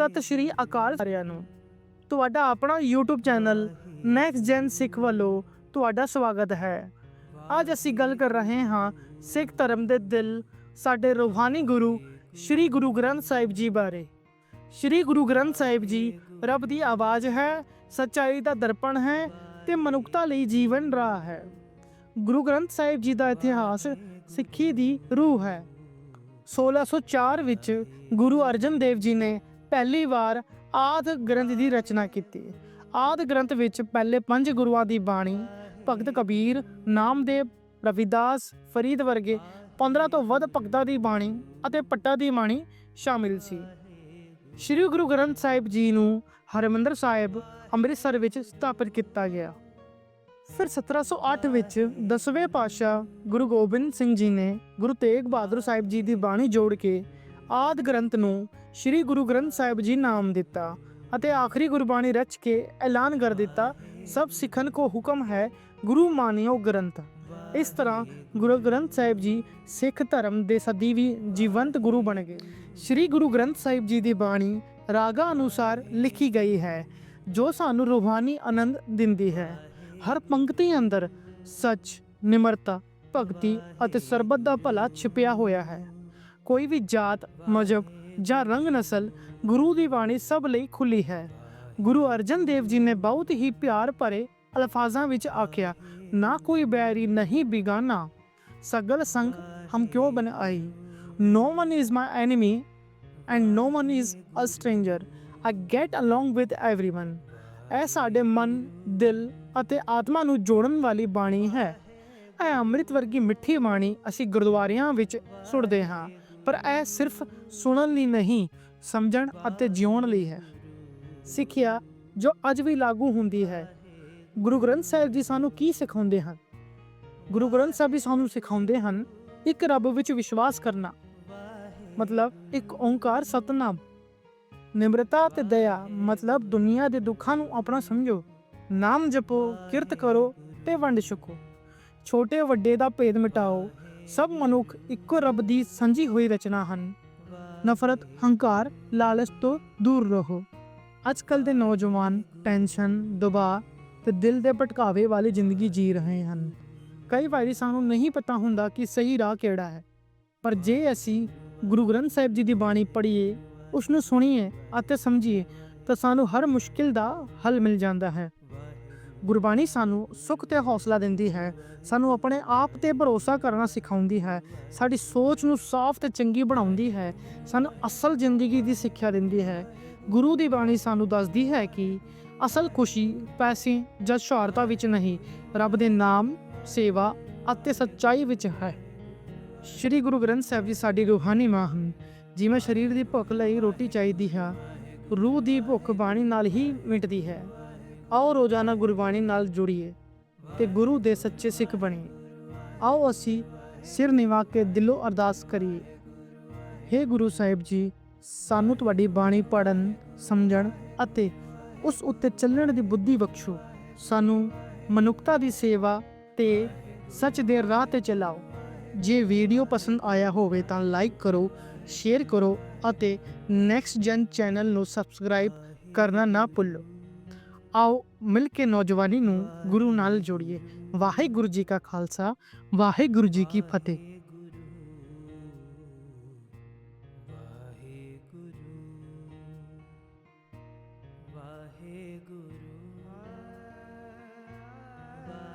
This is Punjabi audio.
ਸਤਿ ਸ਼੍ਰੀ ਅਕਾਲ ਸਾਰਿਆਂ ਨੂੰ। ਤੁਹਾਡਾ ਆਪਣਾ YouTube channel next gen Sikh ਵੱਲੋਂ ਤੁਹਾਡਾ ਸਵਾਗਤ ਹੈ। ਅੱਜ ਅਸੀਂ ਗੱਲ ਕਰ ਰਹੇ ਹਾਂ ਸਿੱਖ ਧਰਮ ਦੇ ਦਿਲ ਸਾਡੇ ਰੂਹਾਨੀ ਗੁਰੂ ਸ਼੍ਰੀ ਗੁਰੂ ਗ੍ਰੰਥ ਸਾਹਿਬ ਜੀ ਬਾਰੇ। ਸ਼੍ਰੀ ਗੁਰੂ ਗ੍ਰੰਥ ਸਾਹਿਬ ਜੀ ਰੱਬ ਦੀ ਆਵਾਜ਼ ਹੈ, ਸੱਚਾਈ ਦਾ ਦਰਪਣ ਹੈ ਤੇ ਮਨੁੱਖਤਾ ਲਈ ਜੀਵਨ ਰਾਹ ਹੈ। ਗੁਰੂ ਗ੍ਰੰਥ ਸਾਹਿਬ ਜੀ ਦਾ ਇਤਿਹਾਸ ਸਿੱਖੀ ਦੀ ਰੂਹ ਹੈ। 1604 ਵਿੱਚ ਗੁਰੂ ਅਰਜਨ ਦੇਵ ਜੀ ਨੇ ਪਹਿਲੀ ਵਾਰ ਆਦ ਗ੍ਰੰਥ ਦੀ ਰਚਨਾ ਕੀਤੀ। ਆਦ ਗ੍ਰੰਥ ਵਿੱਚ ਪਹਿਲੇ ਪੰਜ ਗੁਰੂਆਂ ਦੀ ਬਾਣੀ, ਭਗਤ ਕਬੀਰ, ਨਾਮਦੇਵ, ਰਵਿਦਾਸ, ਫਰੀਦ ਵਰਗੇ 15 ਤੋਂ ਵੱਧ ਭਗਤਾਂ ਦੀ ਬਾਣੀ ਅਤੇ ਪੱਟਾ ਦੀ ਬਾਣੀ ਸ਼ਾਮਿਲ ਸੀ। ਸ੍ਰੀ ਗੁਰੂ ਗ੍ਰੰਥ ਸਾਹਿਬ ਜੀ ਨੂੰ ਹਰਿਮੰਦਰ ਸਾਹਿਬ ਅੰਮ੍ਰਿਤਸਰ ਵਿੱਚ ਸਥਾਪਿਤ ਕੀਤਾ ਗਿਆ। ਫਿਰ 1708 ਵਿੱਚ ਦਸਵੇਂ ਪਾਤਸ਼ਾਹ ਗੁਰੂ ਗੋਬਿੰਦ ਸਿੰਘ ਜੀ ਨੇ ਗੁਰੂ ਤੇਗ ਬਹਾਦਰ ਸਾਹਿਬ ਜੀ ਦੀ ਬਾਣੀ ਜੋੜ ਕੇ ਆਦ ਗ੍ਰੰਥ ਨੂੰ ਸ੍ਰੀ ਗੁਰੂ ਗ੍ਰੰਥ ਸਾਹਿਬ ਜੀ ਨਾਮ ਦਿੱਤਾ ਅਤੇ ਆਖਰੀ ਗੁਰਬਾਣੀ ਰਚ ਕੇ ਐਲਾਨ ਕਰ ਦਿੱਤਾ, ਸਭ ਸਿੱਖਣ ਕੋ ਹੁਕਮ ਹੈ ਗੁਰੂ ਮਾਨਿਓ ਗ੍ਰੰਥ। ਇਸ ਤਰ੍ਹਾਂ ਗੁਰੂ ਗ੍ਰੰਥ ਸਾਹਿਬ ਜੀ ਸਿੱਖ ਧਰਮ ਦੇ ਸਦੀਵੀ ਜੀਵੰਤ ਗੁਰੂ ਬਣ ਗਏ। ਸ੍ਰੀ ਗੁਰੂ ਗ੍ਰੰਥ ਸਾਹਿਬ ਜੀ ਦੀ ਬਾਣੀ ਰਾਗਾ ਅਨੁਸਾਰ ਲਿਖੀ ਗਈ ਹੈ, ਜੋ ਸਾਨੂੰ ਰੂਹਾਨੀ ਆਨੰਦ ਦਿੰਦੀ ਹੈ। ਹਰ ਪੰਕਤੀ ਅੰਦਰ ਸੱਚ, ਨਿਮਰਤਾ, ਭਗਤੀ ਅਤੇ ਸਰਬੱਤ ਦਾ ਭਲਾ ਛਿਪਿਆ ਹੋਇਆ ਹੈ। ਕੋਈ ਵੀ ਜਾਤ ਮਜ਼ਹਬ ਜਾਂ ਰੰਗ ਨਸਲ ਗੁਰੂ ਦੀ ਬਾਣੀ ਸਭ ਲਈ ਖੁੱਲੀ ਹੈ। ਗੁਰੂ ਅਰਜਨ ਦੇਵ ਜੀ ਨੇ ਬਹੁਤ ਹੀ ਪਿਆਰ ਭਰੇ ਅਲਫਾਜ਼ਾਂ ਵਿੱਚ ਆਖਿਆ, ਨਾ ਕੋਈ ਬੈਰੀ ਨਹੀਂ ਬਿਗਾਨਾ। ਸਗਲ ਸੰਗ ਹਮ ਕਿਉਂ ਬਨ ਆਈ? No one is my enemy and no one is a stranger. I get along with everyone. ਇਹ ਸਾਡੇ ਮਨ, ਦਿਲ ਅਤੇ ਆਤਮਾ ਨੂੰ ਜੋੜਨ ਵਾਲੀ ਬਾਣੀ ਹੈ। ਇਹ ਅੰਮ੍ਰਿਤ ਵਰਗੀ ਮਿੱਠੀ ਬਾਣੀ ਅਸੀਂ ਗੁਰਦੁਆਰਿਆਂ ਵਿੱਚ ਸੁਣਦੇ ਹਾਂ। ਪਰ ਇਹ ਸਿਰਫ ਸੁਣਨ ਲਈ ਨਹੀਂ, ਸਮਝਣ ਅਤੇ ਜਿਉਣ ਲਈ ਹੈ। ਸਿੱਖਿਆ ਜੋ ਅੱਜ ਵੀ ਲਾਗੂ ਹੁੰਦੀ ਹੈ। ਗੁਰੂ ਗ੍ਰੰਥ ਸਾਹਿਬ ਜੀ ਸਾਨੂੰ ਕੀ ਸਿਖਾਉਂਦੇ ਹਨ? ਗੁਰੂ ਗ੍ਰੰਥ ਸਾਹਿਬ ਜੀ ਸਾਨੂੰ ਸਿਖਾਉਂਦੇ ਹਨ, ਇੱਕ ਰੱਬ ਵਿੱਚ ਵਿਸ਼ਵਾਸ ਕਰਨਾ। ਮਤਲਬ ਇੱਕ ਓੰਕਾਰ ਸਤਨਾਮ। ਨਿਮਰਤਾ ਤੇ ਦਇਆ ਮਤਲਬ ਦੁਨੀਆ ਦੇ ਦੁੱਖਾਂ ਨੂੰ ਆਪਣਾ ਸਮਝੋ। ਨਾਮ ਜਪੋ, ਕਿਰਤ ਕਰੋ ਤੇ ਵੰਡ ਛਕੋ। ਛੋਟੇ ਵੱਡੇ ਦਾ ਭੇਦ ਮਿਟਾਓ ਸਭ ਮਨੁੱਖ ਇੱਕੋ ਰੱਬ ਦੀ ਸਾਂਝੀ ਹੋਈ ਰਚਨਾ ਹਨ। ਨਫ਼ਰਤ, ਹੰਕਾਰ, ਲਾਲਚ ਤੋਂ ਦੂਰ ਰਹੋ। ਅੱਜ ਕੱਲ ਦੇ ਨੌਜਵਾਨ ਟੈਨਸ਼ਨ, ਦਬਾਅ ਤੇ ਦਿਲ ਦੇ ਭਟਕਾਵੇ ਵਾਲੀ ਜ਼ਿੰਦਗੀ ਜੀ ਰਹੇ ਹਨ। ਕਈ ਵਾਰੀ ਸਾਨੂੰ ਨਹੀਂ ਪਤਾ ਹੁੰਦਾ ਕਿ ਸਹੀ ਰਾਹ ਕਿਹੜਾ ਹੈ। ਪਰ ਜੇ ਅਸੀਂ ਗੁਰੂ ਗ੍ਰੰਥ ਸਾਹਿਬ ਜੀ ਦੀ ਬਾਣੀ ਪੜ੍ਹੀਏ ਉਸ ਨੂੰ ਸੁਣੀਏ ਅਤੇ ਸਮਝੀਏ, ਤਾਂ ਸਾਨੂੰ ਹਰ ਮੁਸ਼ਕਿਲ ਦਾ ਹੱਲ ਮਿਲ ਜਾਂਦਾ ਹੈ। ਗੁਰਬਾਣੀ ਸਾਨੂੰ ਸੁੱਖ ਤੇ ਹੌਸਲਾ ਦਿੰਦੀ ਹੈ, ਸਾਨੂੰ ਆਪਣੇ ਆਪ ਤੇ ਭਰੋਸਾ ਕਰਨਾ ਸਿਖਾਉਂਦੀ ਹੈ, ਸਾਡੀ ਸੋਚ ਨੂੰ ਸਾਫ਼ ਤੇ ਚੰਗੀ ਬਣਾਉਂਦੀ ਹੈ, ਸਾਨੂੰ ਅਸਲ ਜ਼ਿੰਦਗੀ ਦੀ ਸਿੱਖਿਆ ਦਿੰਦੀ ਹੈ। ਗੁਰੂ ਦੀ ਬਾਣੀ ਸਾਨੂੰ ਦੱਸਦੀ ਹੈ ਕਿ ਅਸਲ ਖੁਸ਼ੀ ਪੈਸੇ ਜਾਂ ਸ਼ੌਹਰਤਾ ਵਿੱਚ ਨਹੀਂ, ਰੱਬ ਦੇ ਨਾਮ, ਸੇਵਾ ਅਤੇ ਸੱਚਾਈ ਵਿੱਚ ਹੈ। ਸ਼੍ਰੀ ਗੁਰੂ ਗ੍ਰੰਥ ਸਾਹਿਬ ਜੀ ਸਾਡੀ ਰੂਹਾਨੀ ਮਾਂ ਹਨ ਜਿਵੇਂ ਸਰੀਰ ਦੀ ਭੁੱਖ ਲਈ ਰੋਟੀ ਚਾਹੀਦੀ ਹੈ, ਰੂਹ ਦੀ ਭੁੱਖ ਬਾਣੀ ਨਾਲ ਹੀ ਮਿਟਦੀ ਹੈ। ਆਓ ਰੋਜ਼ਾਨਾ ਗੁਰਬਾਣੀ ਨਾਲ ਜੁੜੀਏ ਤੇ ਗੁਰੂ ਦੇ ਸੱਚੇ ਸਿੱਖ ਬਣੀਏ। ਆਓ ਅਸੀਂ ਸਿਰ ਨਿਵਾ ਕੇ ਦਿਲੋਂ ਅਰਦਾਸ ਕਰੀਏ। हे ਗੁਰੂ ਸਾਹਿਬ ਜੀ, ਸਾਨੂੰ ਤੁਹਾਡੀ ਬਾਣੀ ਪੜਨ ਸਮਝਣ ਅਤੇ ਉਸ ਉੱਤੇ ਚੱਲਣ ਦੀ ਬੁੱਧੀ ਬਖਸ਼ੋ। ਸਾਨੂੰ ਮਨੁੱਖਤਾ ਦੀ ਸੇਵਾ ਤੇ ਸੱਚ ਦੇ ਰਾਹ ਤੇ ਚਲਾਓ। ਜੇ ਵੀਡੀਓ ਪਸੰਦ ਆਇਆ ਹੋਵੇ ਤਾਂ ਲਾਈਕ ਕਰੋ, ਸ਼ੇਅਰ ਕਰੋ ਅਤੇ ਨੈਕਸਟ ਜਨ ਚੈਨਲ ਨੂੰ ਸਬਸਕ੍ਰਾਈਬ ਕਰਨਾ ਨਾ ਭੁੱਲੋ। ਆਓ ਮਿਲ ਕੇ ਨੌਜਵਾਨੀ ਨੂੰ ਗੁਰੂ ਨਾਲ ਜੋੜੀਏ ਵਾਹਿਗੁਰੂ ਜੀ ਕਾ ਖਾਲਸਾ ਵਾਹਿਗੁਰੂ ਜੀ ਕੀ ਫਤਿਹ ਵਾਹਿਗੁਰੂ ਵਾਹਿਗੁਰੂ